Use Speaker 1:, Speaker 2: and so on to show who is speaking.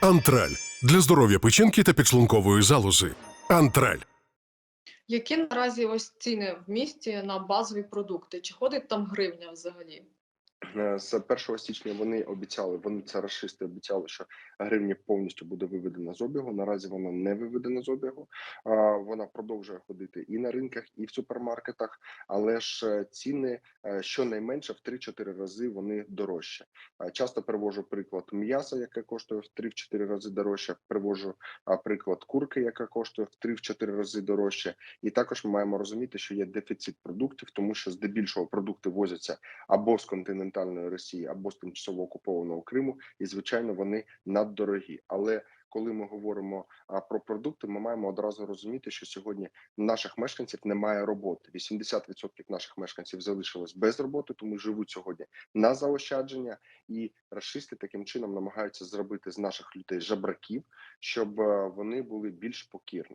Speaker 1: Антраль для здоров'я печінки та підшлункової залози. Антраль.
Speaker 2: Які наразі ось ціни в місті на базові продукти? Чи ходить там гривня взагалі?
Speaker 3: Е, З 1 січня вони обіцяли, вони це расисти обіцяли, що гривня повністю буде виведена з обігу. Наразі вона не виведена з обігу. Вона продовжує ходити і на ринках, і в супермаркетах, але ж е, ціни е, щонайменше в 3-4 рази вони дорожчі. Часто привожу приклад м'яса, яке коштує в 3-4 рази дорожче. Привожу приклад курки, яка коштує в 3-4 рази дорожче. І також ми маємо розуміти, що є дефіцит продуктів, тому що здебільшого продукти возяться або з континентальної Росії, або з тимчасово окупованого Криму, і звичайно вони наддорогі. Але коли ми говоримо про продукти, ми маємо одразу розуміти, що сьогодні наших мешканців немає роботи. 80% наших мешканців залишилось без роботи, тому живуть сьогодні на заощадження, і расисти таким чином намагаються зробити з наших людей жабраків, щоб е, вони були більш покірні.